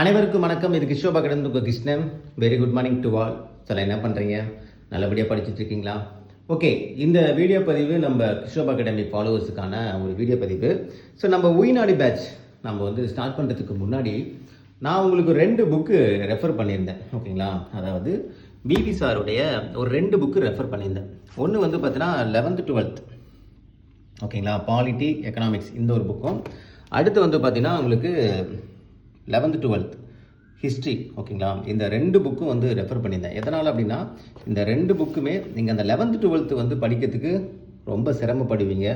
அனைவருக்கும் வணக்கம். இது கிஷோபா கடந்து உங்கள் Krishnan. Very good morning to all சொல்ல என்ன பண்ணுறீங்க நல்லபடியாக படிச்சுட்டு இருக்கீங்களா? ஓகே இந்த வீடியோ பதிவு நம்ம கிஷோபா அகாடமி ஃபாலோவர்ஸுக்கான ஒரு வீடியோ பதிவு. ஸோ நம்ம உயினாடி பேட்ச் நம்ம வந்து ஸ்டார்ட் பண்ணுறதுக்கு முன்னாடி நான் உங்களுக்கு ரெண்டு புக்கு ரெஃபர் பண்ணியிருந்தேன். ஓகேங்களா அதாவது பிபி சாருடைய ஒரு ரெண்டு புக்கு ரெஃபர் பண்ணியிருந்தேன். ஒன்று வந்து பார்த்தீங்கன்னா லெவன்த்து டுவெல்த் ஓகேங்களா பாலிட்டி எக்கனாமிக்ஸ் இந்த ஒரு புக்கும் அடுத்து வந்து பார்த்தீங்கன்னா உங்களுக்கு லெவன்த்து டுவெல்த் ஹிஸ்ட்ரி ஓகேங்களா இந்த ரெண்டு புக்கும் வந்து ரெஃபர் பண்ணியிருந்தேன். எதனால் அப்படின்னா இந்த ரெண்டு புக்குமே நீங்கள் அந்த லெவன்த்து டுவெல்த்து வந்து படிக்கிறதுக்கு ரொம்ப சிரமப்படுவீங்க.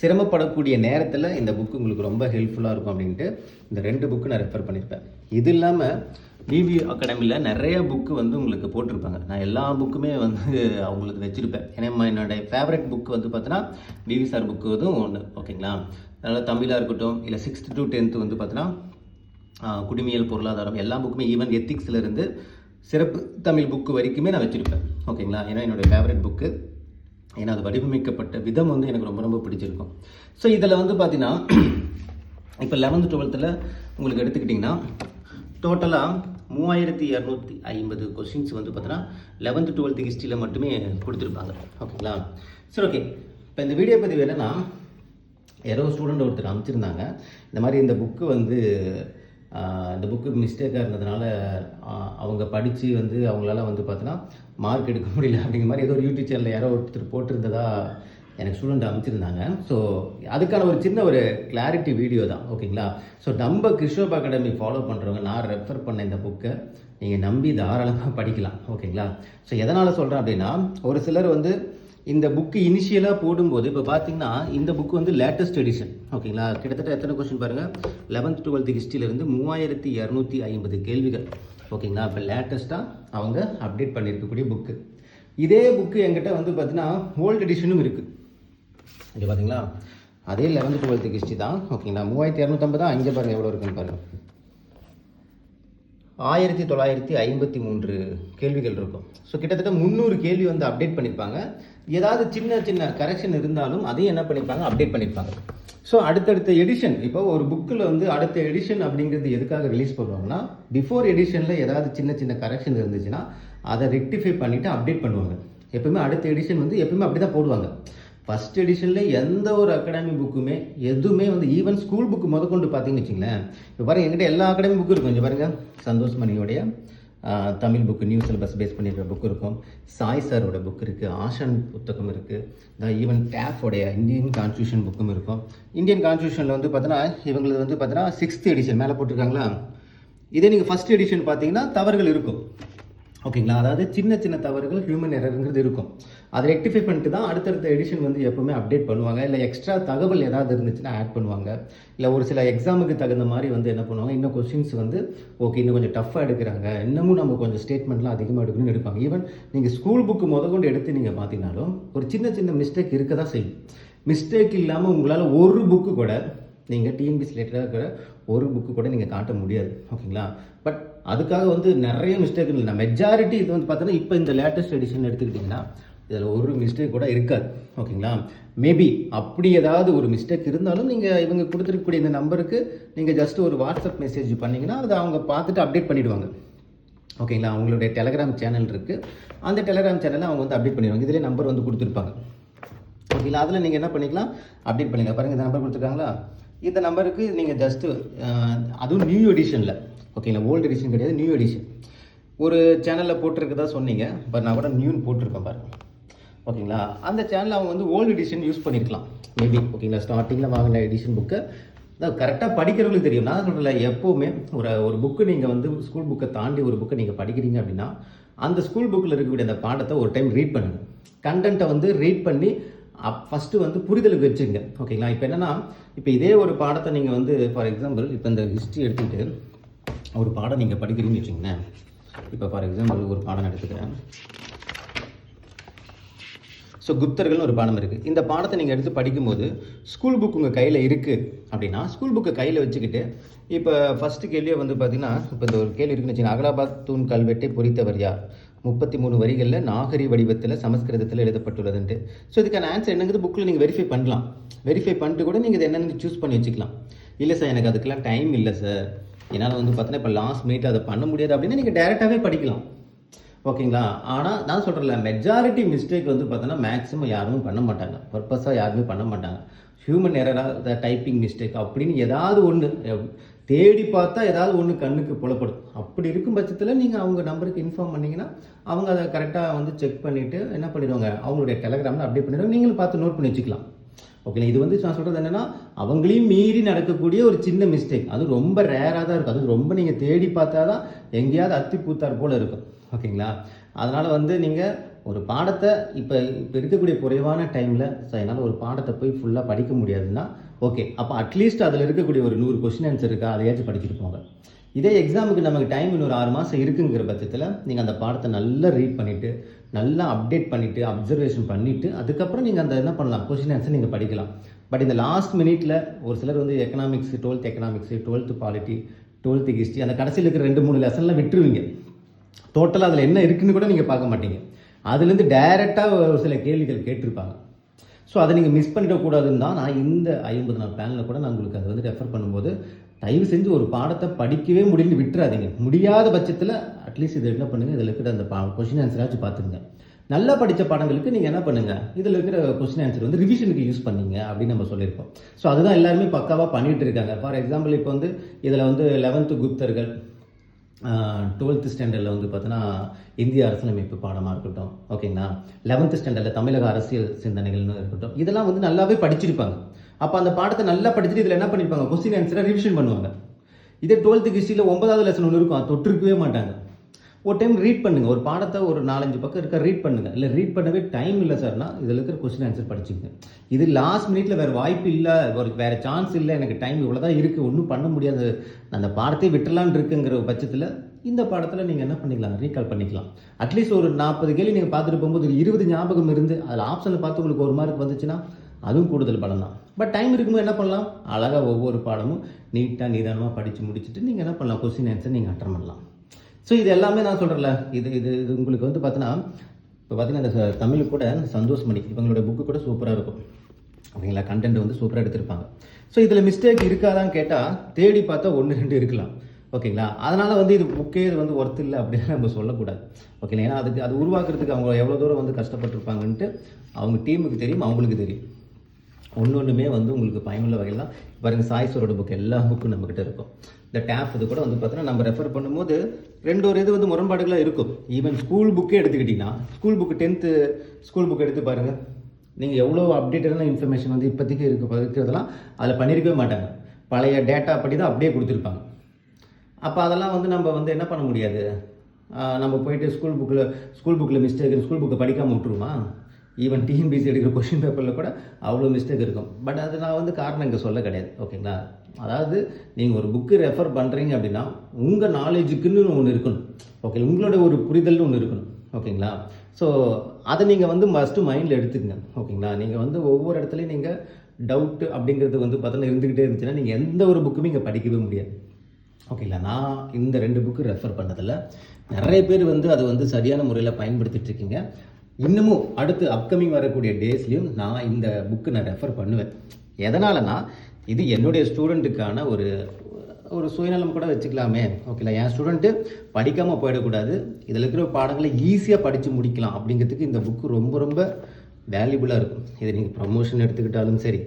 சிரமப்படக்கூடிய நேரத்தில் இந்த புக்கு உங்களுக்கு ரொம்ப ஹெல்ப்ஃபுல்லாக இருக்கும் அப்படின்ட்டு இந்த ரெண்டு புக்கு நான் ரெஃபர் பண்ணியிருப்பேன். இது இல்லாமல் பிபி அகாடமியில் நிறைய புக்கு வந்து உங்களுக்கு போட்டிருப்பாங்க. நான் எல்லா புக்குமே வந்து அவங்களுக்கு வச்சுருப்பேன். ஏன்னா என்னுடைய ஃபேவரட் புக்கு வந்து பார்த்தீங்கன்னா பிவி சார் புக்கு வந்து ஒன்று ஓகேங்களா அதனால் தமிழாக இருக்கட்டும் இல்லை சிக்ஸ்த்து டு டென்த்து வந்து பார்த்தீங்கன்னா குடிமியல் பொருளாதாரம் எல்லா புக்குமே ஈவன் எத்திக்ஸ்லேருந்து சிறப்பு தமிழ் புக்கு வரைக்குமே நான் வச்சுருப்பேன். ஓகேங்களா? ஏன்னா என்னுடைய ஃபேவரட் புக்கு ஏன்னா அது வடிவமைக்கப்பட்ட விதம் வந்து எனக்கு ரொம்ப ரொம்ப பிடிச்சிருக்கும். ஸோ இதில் வந்து பார்த்தீங்கன்னா இப்போ லெவன்த்து டுவெல்த்தில் உங்களுக்கு எடுத்துக்கிட்டிங்கன்னா டோட்டலாக மூவாயிரத்தி இரநூத்தி ஐம்பது கொஸ்டின்ஸ் வந்து பார்த்தீங்கன்னா லெவன்த்து டுவெல்த்து ஹிஸ்ட்ரியில் மட்டுமே கொடுத்துருப்பாங்க. ஓகேங்களா? சரி ஓகே. இப்போ இந்த வீடியோ பதிவு என்னென்னா யாரோ ஸ்டூடெண்ட் ஒருத்தர் அமைச்சிருந்தாங்க இந்த மாதிரி இந்த புக்கு வந்து இந்த புக்கு மிஸ்டேக்காக இருந்ததுனால அவங்க படித்து வந்து அவங்களால வந்து பார்த்தோன்னா மார்க் எடுக்க முடியல அப்படிங்கிற மாதிரி ஏதோ ஒரு யூடியூப் சேனலில் யாரோ ஒருத்தர் போட்டிருந்ததா எனக்கு ஸ்டூடெண்ட் அமைச்சிருந்தாங்க ஸோ அதுக்கான ஒரு சின்ன ஒரு கிளாரிட்டி வீடியோ தான் ஓகேங்களா? ஸோ நம்ம கிருஷ்ணப் அகாடமி ஃபாலோ பண்ணுறவங்க நான் ரெஃபர் பண்ண இந்த புக்கை நீங்கள் நம்பி தாராளமாக படிக்கலாம் ஓகேங்களா? ஸோ எதனால் சொல்கிறேன் அப்படின்னா ஒரு சிலர் வந்து இந்த புக்கு இனிஷியலாக போடும்போது இப்போ பார்த்தீங்கன்னா இந்த புக்கு வந்து லேட்டஸ்ட் எடிஷன் ஓகேங்களா கிட்டத்தட்ட எத்தனை கொஸ்டின் பாருங்கள் லெவன்த் டுவெல்த் ஹிஸ்ட்ரியிலேருந்து மூவாயிரத்தி இரநூத்தி ஐம்பது கேள்விகள். ஓகேங்களா இப்போ லேட்டஸ்ட்டாக அவங்க அப்டேட் பண்ணியிருக்கக்கூடிய புக்கு இதே புக்கு என்கிட்ட வந்து பார்த்தீங்கன்னா ஓல்டு எடிஷனும் இருக்குது இது பார்த்தீங்களா அதே லெவன்த் டுவெல்த்து ஹிஸ்ட்ரி தான். ஓகேங்களா மூவாயிரத்தி இரநூத்தம்பது இங்கே பாருங்கள் எவ்வளோ இருக்குன்னு பாருங்கள் ஆயிரத்தி தொள்ளாயிரத்தி ஐம்பத்தி மூன்று கேள்விகள் இருக்கும். ஸோ கிட்டத்தட்ட முந்நூறு கேள்வி வந்து அப்டேட் பண்ணியிருப்பாங்க ஏதாவது சின்ன சின்ன கரெக்ஷன் இருந்தாலும் அதையும் என்ன பண்ணிப்பாங்க? அப்டேட் பண்ணியிருப்பாங்க ஸோ அடுத்தடுத்த எடிஷன் இப்போ ஒரு புக்கில் வந்து அடுத்த எடிஷன் அப்படிங்கிறது எதுக்காக ரிலீஸ் பண்ணுவாங்கன்னா பிஃபோர் எடிஷனில் ஏதாவது சின்ன சின்ன கரெக்ஷன் இருந்துச்சுன்னா அதை ரெக்டிஃபை பண்ணிவிட்டு அப்டேட் பண்ணுவாங்க. எப்பவுமே அடுத்த எடிஷன் வந்து எப்பவுமே அப்படி தான் போடுவாங்க. ஃபர்ஸ்ட் எடிஷனில் எந்த ஒரு அகாடமி புக்குமே எதுவுமே வந்து ஈவன் ஸ்கூல் புக்கு முதற்கொண்டு பார்த்தீங்கன்னு வச்சுங்களேன். இப்போ பாருங்கள் எங்கிட்ட எல்லா அகாடமி புக்கும் இருக்கும் கொஞ்சம் பாருங்கள் Santhosh மணியோடைய Tamil book new syllabus base பண்ணியிருக்கிற புக் இருக்கும். சாய் சாரோட புக் இருக்குது ஆஷான் புத்தகம் இருக்குது ஈவன் டேஃபோடைய இந்தியன் கான்ஸ்டியூஷன் புக்கும் இருக்கும். இந்தியன் கான்ஸ்டியூஷனில் வந்து பார்த்தோன்னா இவங்களது வந்து பார்த்தோன்னா சிக்ஸ்த் எடிஷன் மேலே போட்டிருக்காங்களா? இதே நீங்கள் ஃபஸ்ட் எடிஷன் பார்த்தீங்கன்னா தவறுகள் இருக்கும். ஓகேங்களா? அதாவது சின்ன சின்ன தவறுகள் ஹியூமன் எரருங்கிறது இருக்கும். அதை ரெக்டிஃபை பண்ணிட்டு தான் அடுத்தடுத்த எடிஷன் வந்து எப்பவுமே அப்டேட் பண்ணுவாங்க. இல்லை எக்ஸ்ட்ரா தகவல் ஏதாவது இருந்துச்சுன்னா ஆட் பண்ணுவாங்க. இல்லை ஒரு சில எக்ஸாமுக்கு தகுந்த மாதிரி வந்து என்ன பண்ணுவாங்க? இன்னும் கொஸ்டின்ஸ் வந்து ஓகே இன்னும் கொஞ்சம் டஃப்பாக எடுக்கிறாங்க. இன்னமும் நம்ம கொஞ்சம் ஸ்டேட்மெண்ட்லாம் அதிகமாக எடுக்கணும்னு எடுப்பாங்க. ஈவன் நீங்கள் ஸ்கூல் புக்கு முதற்கொண்டு எடுத்து நீங்கள் பார்த்தீங்கனாலும் ஒரு சின்ன சின்ன மிஸ்டேக் இருக்க தான் செய்யும். மிஸ்டேக் இல்லாமல் உங்களால் ஒரு புக்கு கூட நீங்கள் டிஎன்பிசி ரிலேட்டடாக இருக்கிற ஒரு புக்கு கூட நீங்கள் காட்ட முடியாது. ஓகேங்களா? பட் அதுக்காக வந்து நிறைய மிஸ்டேக் இல்லை. மெஜாரிட்டி இது வந்து பார்த்தோன்னா இப்போ இந்த லேட்டஸ்ட் எடிஷன் எடுத்துக்கிட்டிங்கன்னா இதில் ஒரு மிஸ்டேக் கூட இருக்காது. ஓகேங்களா? மேபி அப்படி ஏதாவது ஒரு மிஸ்டேக் இருந்தாலும் நீங்கள் இவங்க கொடுத்துருக்கக்கூடிய இந்த நம்பருக்கு நீங்கள் ஜஸ்ட் ஒரு வாட்ஸ்அப் மெசேஜ் பண்ணிங்கன்னா அதை அவங்க பார்த்துட்டு அப்டேட் பண்ணிவிடுவாங்க ஓகேங்களா? அவங்களுடைய டெலகிராம் சேனல் இருக்குது அந்த டெலகிராம் சேனலில் அவங்க வந்து அப்டேட் பண்ணிடுவாங்க. இதிலே நம்பர் வந்து கொடுத்துருப்பாங்க. ஓகேங்களா? அதில் நீங்கள் என்ன பண்ணிக்கலாம்? அப்டேட் பண்ணிக்கலாம். பாருங்கள் இந்த நம்பர் கொடுத்துருக்காங்களா? இந்த நம்பருக்கு நீங்கள் ஜஸ்ட்டு அதுவும் நியூ எடிஷனில் ஓகேங்களா? ஓல்டு எடிஷன் கிடையாது நியூ எடிஷன் ஒரு சேனலில் போட்டிருக்கதா சொன்னீங்க பட் நான் கூட நியூன்னு போட்டிருக்கேன் பாருங்க. ஓகேங்களா? அந்த சேனலில் அவங்க வந்து ஓல்டு எடிஷன் யூஸ் பண்ணியிருக்கலாம் மேபி ஓகேங்களா? ஸ்டார்டிங்கில் வாங்கின எடிஷன் புக்கை அதான் கரெக்டாக படிக்கிறவங்களுக்கு தெரியும். நான் சொல்கிறல எப்போவுமே ஒரு ஒரு புக்கு நீங்கள் வந்து ஸ்கூல் புக்கை தாண்டி ஒரு புக்கை நீங்கள் படிக்கிறீங்க அப்படின்னா அந்த ஸ்கூல் புக்கில் இருக்கக்கூடிய அந்த பாடத்தை ஒரு டைம் ரீட் பண்ணுங்கள் கண்டென்ட்டை வந்து ரீட் பண்ணி அப் ஃபஸ்ட்டு வந்து புரிதலுக்கு வச்சுங்க ஓகேங்களா? இப்போ என்னென்னா இப்போ இதே ஒரு பாடத்தை நீங்கள் வந்து ஃபார் எக்ஸாம்பிள் இப்போ இந்த ஹிஸ்ட்ரி எடுத்துகிட்டு ஒரு பாடம் நீங்கள் படிக்கிறீங்கன்னு வச்சுங்களேன் இப்போ ஃபார் எக்ஸாம்பிள் ஒரு பாடம் எடுத்துக்கிறேன். ஸோ குப்தர்கள்னு ஒரு பாடம் இருக்குது இந்த பாடத்தை நீங்கள் எடுத்து படிக்கும்போது ஸ்கூல் புக் உங்கள் கையில் இருக்குது அப்படின்னா ஸ்கூல் புக்கை கையில் வச்சுக்கிட்டு இப்போ ஃபஸ்ட்டு கேள்வியே வந்து பார்த்தீங்கன்னா இப்போ இந்த ஒரு கேள்வி இருக்குன்னு வச்சுக்கோங்க. அகலாபாத் தூண் கல்வெட்டை பொறித்தவர் யார்? முப்பத்தி மூணு வரிகளில் நாகரி வடிவத்தில் சமஸ்கிருதத்தில் எழுதப்பட்டுள்ளதுன்ட்டு. ஸோ இதுக்கான ஆன்சர் என்னங்கிறது புக்கில் நீங்கள் வெரிஃபை பண்ணலாம். வெரிஃபை பண்ணிட்டு கூட நீங்கள் இது என்னென்னு சூஸ் பண்ணி வச்சுக்கலாம். இல்லை சார் எனக்கு அதுக்கெல்லாம் டைம் இல்லை சார் என்னால் வந்து பார்த்தீங்கன்னா இப்போ லாஸ்ட் மினிட் அதை பண்ண முடியாது அப்படின்னா நீங்கள் டேரெக்டாகவே படிக்கலாம். ஓகேங்களா ஆனால் நான் சொல்கிறேன்ல மெஜாரிட்டி மிஸ்டேக் வந்து பார்த்தோன்னா மேக்ஸிமம் யாருமே பண்ண மாட்டாங்க. பர்பஸாக யாருமே பண்ண மாட்டாங்க. ஹியூமன் எரராக டைப்பிங் மிஸ்டேக் அப்படின்னு ஏதாவது ஒன்று தேடி பார்த்தா ஏதாவது ஒன்று கண்ணுக்கு புலப்படும். அப்படி இருக்கும் பட்சத்தில் நீங்கள் அவங்க நம்பருக்கு இன்ஃபார்ம் பண்ணீங்கன்னா அவங்க அதை கரெக்டாக வந்து செக் பண்ணிவிட்டு என்ன பண்ணிடுவாங்க? அவங்களுடைய டெலகிராமில் அப்டேட் பண்ணிடுவாங்க. நீங்களும் பார்த்து நோட் பண்ணி வச்சுக்கலாம். ஓகேங்களா இது வந்து நான் சொல்கிறது என்னென்னா அவங்களையும் மீறி நடக்கக்கூடிய ஒரு சின்ன மிஸ்டேக் அது ரொம்ப ரேராக தான் இருக்கும். அது ரொம்ப நீங்கள் தேடி பார்த்தா தான் எங்கேயாவது அத்தி பூத்தார் போல் இருக்கும். ஓகேங்களா அதனால் வந்து நீங்கள் ஒரு பாடத்தை இப்போ இப்போ இருக்கக்கூடிய குறைவான டைமில் என்னால் ஒரு பாடத்தை போய் ஃபுல்லாக படிக்க முடியாதுன்னா ஓகே அப்போ அட்லீஸ்ட் அதில் இருக்கக்கூடிய ஒரு நூறு கொஸ்டின் ஆன்சர் இருக்கா அதையாச்சும் படிச்சுட்டு போங்க. இதே எக்ஸாமுக்கு நமக்கு டைம் இன்னொரு ஆறு மாதம் இருக்குங்கிற பட்சத்தில் நீங்கள் அந்த பாடத்தை நல்லா ரீட் பண்ணிவிட்டு நல்லா அப்டேட் பண்ணிவிட்டு அப்சர்வேஷன் பண்ணிவிட்டு அதுக்கப்புறம் நீங்கள் அந்த என்ன பண்ணலாம்? கொஸ்டின் ஆன்சர் நீங்கள் படிக்கலாம். பட் இந்த லாஸ்ட் மினிட்ல ஒரு சிலர் வந்து economics twelfth economics twelfth polity twelfth history அந்த கடைசியில் இருக்கிற ரெண்டு மூணு லெசன்லாம் விட்டுருவீங்க. டோட்டலாக அதில் என்ன இருக்குன்னு கூட நீங்கள் பார்க்க மாட்டீங்க. அதுலேருந்து டைரெக்டாக ஒரு சில கேள்விகள் கேட்டிருப்பாங்க. ஸோ அதை நீங்கள் மிஸ் பண்ணிடக்கூடாதுன்னு தான் நான் இந்த ஐம்பது நாள் பிளானில் கூட நான் உங்களுக்கு அதை வந்து ரெஃபர் பண்ணும்போது தயவு செஞ்சு ஒரு பாடத்தை படிக்கவே முடியும்னு விட்டுறாதீங்க. முடியாத பட்சத்தில் அட்லீஸ்ட் இதை என்ன பண்ணுங்கள் இதில் இருக்கிற அந்த பா கொஷின் ஆன்சராச்சும் பார்த்துங்க நல்லா படித்த பாடங்களுக்கு நீங்கள் என்ன பண்ணுங்கள் இதில் இருக்கிற கொஸ்டின் ஆன்சர் வந்து ரிவிஷனுக்கு யூஸ் பண்ணிங்க அப்படின்னு நம்ம சொல்லியிருக்கோம் ஸோ அதுதான் எல்லாருமே பக்காவாக பண்ணிகிட்டு இருக்காங்க. ஃபார் எக்ஸாம்பிள் இப்போ வந்து இதில் வந்து லெவன்த்து குப்தர்கள் டுவெல்த்து ஸ்டாண்டர்டில் வந்து பார்த்தீங்கன்னா இந்திய அரசியலமைப்பு பாடமாக இருக்கட்டும் ஓகேங்களா லெவன்த்து ஸ்டாண்டர்டில் தமிழக அரசியல் சிந்தனைகள்னு இருக்கட்டும் இதெல்லாம் வந்து நல்லாவே படிச்சிருப்பாங்க. அப்போ அந்த பாடத்தை நல்லா படிச்சுட்டு இதில் என்ன பண்ணியிருப்பாங்க கொஸ்டின் ஆன்சரை ரிவிஷன் பண்ணுவாங்க. இதே டுவெல்த்து ஹிஸ்ட்ரியில் ஒன்பதாவது லெசன் ஒன்று இருக்கும் அது தொட்டிருக்கவே மாட்டாங்க. ஒரு டைம் ரீட் பண்ணுங்கள் ஒரு பாடத்தை ஒரு நாலஞ்சு பக்கம் இருக்க ரீட் பண்ணுங்கள் இல்லை ரீட் பண்ணவே டைம் இல்லை சார்னா இதில் இருக்கிற கொஸ்டின் ஆன்சர் படிச்சுங்க இது லாஸ்ட் மினிட்ல வேறு வாய்ப்பு இல்லை ஒரு வேறு சான்ஸ் இல்லை எனக்கு டைம் இவ்வளோ தான் இருக்குது ஒன்றும் பண்ண முடியாது. அந்த பாடத்தை விட்டுலான் இருக்குங்கிற பட்சத்தில் இந்த பாடத்தில் நீங்கள் என்ன பண்ணிக்கலாம்? ரீகால் பண்ணிக்கலாம். அட்லீஸ்ட் ஒரு நாற்பது கேள்வி நீங்கள் பார்த்துட்டு போகும்போது இருபது ஞாபகம் இருந்து அதில் ஆப்ஷனில் பார்த்து உங்களுக்கு ஒரு மார்க் வந்துச்சுன்னா அதுவும் கூடுதல் பலம் தான். பட் டைம் இருக்கும்போது என்ன பண்ணலாம்? அழகாக ஒவ்வொரு பாடமும் நீட்டாக நிதானமாக படித்து முடிச்சுட்டு நீங்கள் என்ன பண்ணலாம்? கொஸ்டின் ஆன்சர் நீங்கள் அட்டன் பண்ணலாம். ஸோ இது எல்லாமே நான் சொல்கிறேன்ல இது இது இது உங்களுக்கு வந்து பார்த்தீங்கன்னா இப்போ பார்த்தீங்கன்னா இந்த தமிழ் கூட சந்தோஷ் மணி இவங்களுடைய புக்கு கூட சூப்பராக இருக்கும். ஓகேங்களா கண்டென்ட் வந்து சூப்பராக எடுத்திருப்பாங்க. ஸோ இதில் மிஸ்டேக் இருக்காதான்னு கேட்டால் தேடி பார்த்தா ஒன்று ரெண்டு இருக்கலாம். ஓகேங்களா? அதனால் வந்து இது புக்கே இது வந்து ஒர்த் இல்லை அப்படின்னு நம்ம சொல்லக்கூடாது. ஓகேங்களா? ஏன்னா அதுக்கு அது உருவாக்குறதுக்கு அவங்க எவ்வளோ தூரம் வந்து கஷ்டப்பட்டிருப்பாங்கன்ட்டு அவங்க டீமுக்கு தெரியும் அவங்களுக்கு தெரியும். ஒன்று ஒன்றுமே வந்து உங்களுக்கு பயனுள்ள வகையில் தான் பாருங்க சாய் புக் எல்லா புக்கும் நம்மக்கிட்ட இருக்கும். இந்த டேப் இது கூட வந்து பார்த்தோன்னா நம்ம ரெஃபர் பண்ணும்போது ரெண்டு ஒரு இது வந்து முரண்பாடுகளாக இருக்கும். ஈவன் ஸ்கூல் புக்கே எடுத்துக்கிட்டிங்கன்னா school book tenth school book எடுத்து பாருங்கள் நீங்கள் எவ்வளோ அப்டேட்டடான இன்ஃபர்மேஷன் வந்து இப்போதைக்கு இருக்கு இருக்கிறதெல்லாம் அதில் பண்ணியிருக்கவே மாட்டாங்க. பழைய டேட்டா படி தான் அப்படியே கொடுத்துருப்பாங்க. அப்போ அதெல்லாம் வந்து நம்ம வந்து என்ன பண்ண முடியாது? நம்ம போயிட்டு ஸ்கூல் புக்கில் ஸ்கூல் புக்கில் மிஸ்டேக் ஸ்கூல் புக்கை படிக்காமல் விட்டுருமா ஈவன் டிஎன்பிசி எடுக்கிற கொஷின் பேப்பரில் கூட அவ்வளோ மிஸ்டேக் இருக்கும். பட் அது நான் வந்து காரணம் இங்கே சொல்ல கிடையாது. ஓகேங்களா அதாவது நீங்கள் ஒரு புக்கு ரெஃபர் பண்ணுறீங்க அப்படின்னா உங்கள் நாலேஜுக்குன்னு ஒன்று இருக்கணும். ஓகே உங்களோட ஒரு புரிதல்னு ஒன்று இருக்கணும். ஓகேங்களா ஸோ அதை நீங்கள் வந்து மஸ்ட்டு மைண்டில் எடுத்துக்கங்க. ஓகேங்களா நீங்கள் வந்து ஒவ்வொரு இடத்துலையும் நீங்கள் டவுட்டு அப்படிங்கிறது வந்து பார்த்தோன்னா இருந்துக்கிட்டே இருந்துச்சுன்னா நீங்கள் எந்த ஒரு புக்குமே இங்கே படிக்கவே முடியாது. ஓகேங்களா நான் இந்த ரெண்டு புக்கு ரெஃபர் பண்ணதில் நிறைய பேர் வந்து அதை வந்து சரியான முறையில் பயன்படுத்திட்டு இருக்கீங்க. இன்னமும் அடுத்து அப்கமிங் வரக்கூடிய டேஸ்லையும் நான் இந்த புக்கு நான் ரெஃபர் பண்ணுவேன். எதனாலனா இது என்னுடைய ஸ்டூடெண்ட்டுக்கான ஒரு ஒரு சுயநலம் கூட வச்சுக்கலாமே. ஓகேங்களா என் ஸ்டூடெண்ட்டு படிக்காமல் போயிடக்கூடாது. இதில் இருக்கிற பாடங்களை ஈஸியாக படித்து முடிக்கலாம் அப்படிங்கிறதுக்கு இந்த புக்கு ரொம்ப ரொம்ப வேல்யூபுளாக இருக்கும். இதை நீங்கள் ப்ரமோஷன் எடுத்துக்கிட்டாலும் சரி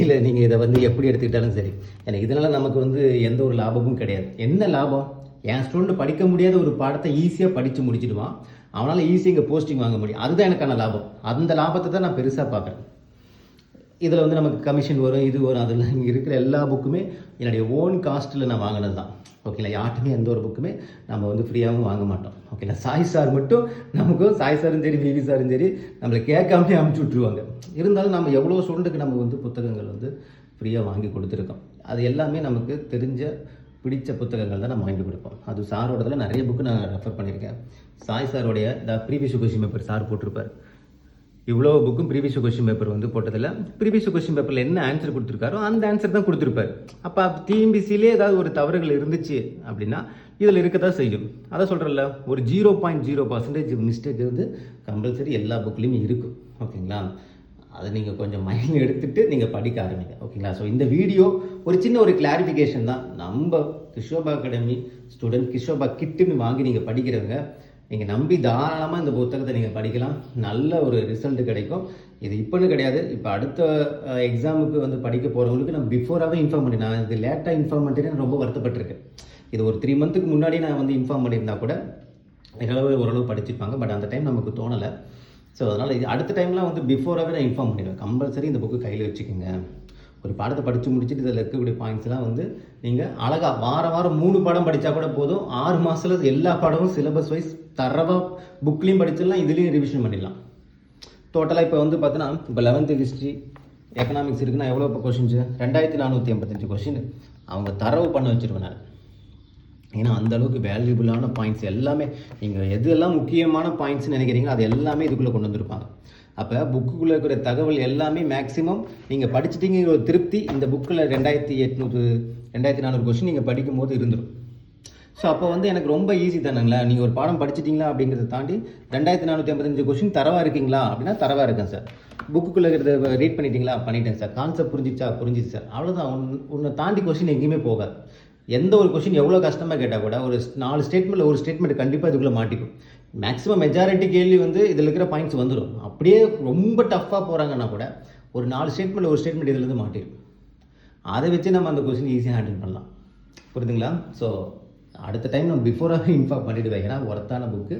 இல்லை நீங்கள் இதை வந்து எப்படி எடுத்துக்கிட்டாலும் சரி எனக்கு இதனால் நமக்கு வந்து எந்த ஒரு லாபமும் கிடையாது. என்ன லாபம்? என் ஸ்டூடெண்ட் படிக்க முடியாத ஒரு பாடத்தை ஈஸியாக படித்து முடிச்சிடுவான். அவனால் ஈஸியாக இங்கே போஸ்டிங் வாங்க முடியும். அதுதான் எனக்கான லாபம். அந்த லாபத்தை தான் நான் பெருசாக பார்க்குறேன். இதில் வந்து நமக்கு கமிஷன் வரும் இது வரும் அதில் இங்கே இருக்கிற எல்லா புக்குமே என்னுடைய ஓன் காஸ்ட்டில் நான் வாங்கினது தான் ஓகேங்களா யார்ட்டுமே எந்த ஒரு புக்குமே நம்ம வந்து ஃப்ரீயாகவும் வாங்க மாட்டோம். ஓகேங்களா சாய் சார் மட்டும் நமக்கும் சாய் சாரும் சரி பிவி சாரும் சரி நம்மளை கேட்காமலே அமுச்சு விட்ருவாங்க இருந்தாலும் நம்ம எவ்வளோ சூண்டுக்கு நம்ம வந்து புத்தகங்கள் வந்து ஃப்ரீயாக வாங்கி கொடுத்துருக்கோம். அது எல்லாமே நமக்கு தெரிஞ்ச பிடித்த புத்தகங்கள் தான் நம்ம வாங்கி கொடுப்போம். அது சாரோடதில் நிறைய புக்கு நான் ரெஃபர் பண்ணியிருக்கேன். Sai சாரோடைய the previous question paper sir போட்டிருப்பார். இவ்வளோ புக்கும் ப்ரீவியஸ் கொஸ்டின் பேப்பர் வந்து போட்டதில் ப்ரீவியஸ் கொஷின் பேப்பரில் என்ன ஆன்சர் கொடுத்துருக்காரோ அந்த ஆன்சர் தான் கொடுத்துருப்பாரு. அப்போ டிஎம்பிசிலே ஏதாவது ஒரு தவறுகள் இருந்துச்சு அப்படின்னா இதில் இருக்க தான் செய்யும். அதை சொல்கிறல்ல ஒரு zero point zero percentage mistake வந்து கம்பல்சரி எல்லா புக்லேயுமே இருக்கும். ஓகேங்களா அதை நீங்கள் கொஞ்சம் மைண்ட் எடுத்துகிட்டு நீங்கள் படிக்க ஆரம்பிங்க. ஓகேங்களா? ஸோ இந்த வீடியோ ஒரு சின்ன ஒரு கிளாரிஃபிகேஷன் தான். நம்ம கிஷோபா அகாடமி ஸ்டூடெண்ட் கிஷோபா கிட்டுன்னு வாங்கி நீங்கள் படிக்கிறவங்க நீங்கள் நம்பி தாராளமாக இந்த புத்தகத்தை நீங்கள் படிக்கலாம். நல்ல ஒரு ரிசல்ட் கிடைக்கும். இது இப்போன்னு கிடையாது. இப்போ அடுத்த எக்ஸாமுக்கு வந்து படிக்க போகிறவங்களுக்கு நான் பிஃபோராகவே இன்ஃபார்ம் பண்ணி நான் இது லேட்டாக இன்ஃபார்ம் பண்ணிட்டு நான் ரொம்ப வருத்தப்பட்டிருக்கேன். இது ஒரு த்ரீ மந்த்துக்கு முன்னாடி நான் வந்து இன்ஃபார்ம் பண்ணியிருந்தா கூட ஓரளவு ஓரளவு படிச்சிருப்பாங்க. பட் அந்த டைம் நமக்கு தோணலை. ஸோ அதனால் இது அடுத்த டைம்லாம் வந்து பிஃபோராகவே நான் இன்ஃபார்ம் பண்ணிடுவேன். கம்பல்சரி இந்த புக்கு கையில் வச்சுக்கோங்க. ஒரு பாடத்தை படித்து முடிச்சுட்டு இதில் இருக்கக்கூடிய பாயிண்ட்ஸ்லாம் வந்து நீங்கள் அழகாக வாரம் வாரம் மூணு பாடம் படித்தா கூட போதும். ஆறு மாதத்தில் எல்லா பாடமும் சிலபஸ் வைஸ் தரவாக புக்லேயும் படிச்சிடலாம் இதுலேயும் ரிவிஷன் பண்ணிடலாம். டோட்டலாக இப்போ வந்து பார்த்தீங்கன்னா இப்போ லெவன்த்து ஹிஸ்ட்ரி எக்கனாமிக்ஸ் இருக்குன்னா எவ்வளோ இப்போ கொஷின்ஸு ரெண்டாயிரத்தி நானூற்றி எண்பத்தஞ்சு கொஷின் அவங்க தரவு பண்ண வச்சுருவேன் நான். ஏன்னா அந்த அளவுக்கு வேல்யூபிளான பாயிண்ட்ஸ் எல்லாமே நீங்கள் எதெல்லாம் முக்கியமான பாயிண்ட்ஸ் நினைக்கிறீங்களோ அது எல்லாமே இதுக்குள்ளே கொண்டு வந்திருப்பாங்க. அப்போ புக்குக்குள்ளே இருக்கிற தகவல் எல்லாமே மேக்ஸிமம் நீங்கள் படிச்சிட்டீங்கிற ஒரு திருப்தி இந்த புக்கில் ரெண்டாயிரத்தி எட்நூறு ரெண்டாயிரத்தி நானூறு கொஸ்டின் நீங்கள் படிக்கும்போது இருந்துடும் ஸோ அப்போ வந்து எனக்கு ரொம்ப ஈஸி தானுங்களா? நீங்கள் ஒரு பாடம் படிச்சிட்டிங்களா அப்படிங்கிறத தாண்டி ரெண்டாயிரத்தி நானூற்றி ஐம்பத்தஞ்சு கொஸ்டின் தரவாக இருக்கீங்களா அப்படின்னா தரவாக இருக்கேன் சார் புக்குக்குள்ளே இருக்கிறத ரீட் பண்ணிட்டீங்களா? பண்ணிட்டேன் சார் கான்செப்ட் புரிஞ்சிச்சா? புரிஞ்சிச்சு சார் அவ்வளோதான் உன் உன்னை தாண்டி கொஸ்டின் எங்கேயுமே போகாது. எந்த ஒரு கொஷின் எவ்வளோ கஷ்டமாக கேட்டால் கூட ஒரு நாலு ஸ்டேட்மெண்ட்டில் ஒரு ஸ்டேட்மெண்ட் கண்டிப்பாக இதுக்குள்ளே மாட்டிக்கும். மேக்ஸிமம் மெஜாரிட்டி கேள்வி வந்து இதில் இருக்கிற பாயிண்ட்ஸ் வந்துடும் அப்படியே ரொம்ப டஃப்பாக போகிறாங்கன்னா கூட ஒரு நாலு ஸ்டேட்மெண்ட்டில் ஒரு ஸ்டேட்மெண்ட் இதுலேருந்து மாட்டிடும் அதை வச்சு நம்ம அந்த கொஸ்டின் ஈஸியாக ஹேண்டில் பண்ணலாம். புரியுதுங்களா ஸோ அடுத்த டைம் நம்ம பிஃபோராக இன்ஃபார்ம் பண்ணிட்டு வைக்கிறேன் ஒர்த்தான புக்கு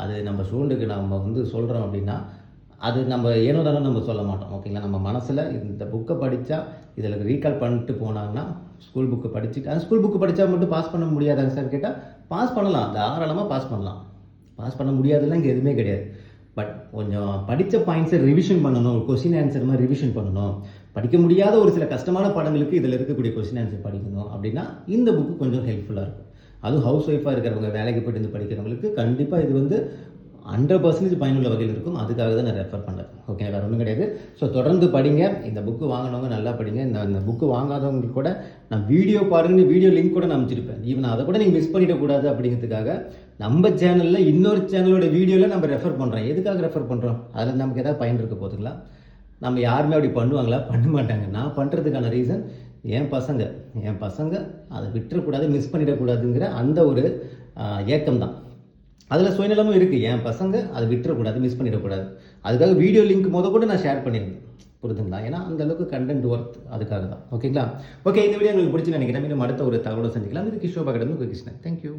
அது நம்ம ஸ்டூடெண்ட்டுக்கு நம்ம வந்து சொல்கிறோம் அப்படின்னா அது நம்ம ஏனோ தானோ நம்ம சொல்ல மாட்டோம் ஓகேங்களா நம்ம மனசில் இந்த புக்கை படித்தா இதில் ரீகால் பண்ணிட்டு போனாங்கன்னா ஸ்கூல் புக்கு படிச்சுட்டு அது ஸ்கூல் புக்கு படித்தா மட்டும் பாஸ் பண்ண முடியாதாங்க சார் கேட்டால் பாஸ் பண்ணலாம். தாராளமாக பாஸ் பண்ணலாம். பாஸ் பண்ண முடியாதுலாம் இங்கே எதுவுமே கிடையாது. பட் கொஞ்சம் படித்த பாயிண்ட்ஸை ரிவிஷன் பண்ணணும். ஒரு கொஸ்டின் ஆன்சர் மாதிரி ரிவிஷன் பண்ணணும். படிக்க முடியாத ஒரு சில கஷ்டமான படங்களுக்கு இதில் இருக்கக்கூடிய கொஸ்டின் ஆன்சர் படிக்கணும். அப்படின்னா இந்த புக்கு கொஞ்சம் ஹெல்ப்ஃபுல்லாக இருக்கும். அதுவும் ஹவுஸ் ஒய்ஃபாக இருக்கிறவங்க வேலைக்கு போயிட்டு இருந்து படிக்கிறவங்களுக்கு கண்டிப்பாக இது வந்து ஹண்ட்ரட் பர்சன்டேஜ் பயனுள்ள வகையில் இருக்கும். அதுக்காக தான் நான் ரெஃபர் பண்ணுறேன் ஓகே வேறு ஒன்றும் கிடையாது. ஸோ தொடர்ந்து படிங்க. இந்த புக்கு வாங்கினவங்க நல்லா படிங்க. இந்த இந்த புக்கு வாங்காதவங்களுக்கு கூட நான் வீடியோ பாருங்கன்னு வீடியோ லிங்க் கூட நான் அமைச்சிருப்பேன் ஈவன் அதை கூட நீங்கள் மிஸ் பண்ணிடக்கூடாது அப்படிங்கிறதுக்காக நம்ம சேனலில் இன்னொரு சேனலோட வீடியோவில் நம்ம ரெஃபர் பண்ணுறோம் எதுக்காக ரெஃபர் பண்ணுறோம் அதில் நமக்கு ஏதாவது பயன் இருக்க போதுங்களா? நம்ம யாருமே அப்படி பண்ணுவாங்களா? பண்ண மாட்டாங்க. நான் பண்ணுறதுக்கான ரீசன் என் பசங்க. என் பசங்க அதை விட்டுறக்கூடாது மிஸ் பண்ணிடக்கூடாதுங்கிற அந்த ஒரு ஏக்கம் தான் அதில் சுயநலமும் இருக்குது என் பசங்க அதை விட்டுறக்கூடாது மிஸ் பண்ணிடக்கூடாது. அதுக்காக வீடியோ லிங்க் முத கூட நான் ஷேர் பண்ணியிருந்தேன் புரிதுங்களா ஏன்னா அந்த அளவுக்கு கண்டென்ட் ஒர்த் அதுக்காக தான். ஓகேங்களா ஓகே இந்த வீடியோ உங்களுக்கு பிடிச்சி நினைக்கிறேன். மீண்டும் அடுத்த ஒரு தகவலை செஞ்சுக்கலாம் இது கிஷோபா கடந்து கிருஷ்ணன். தேங்க்யூ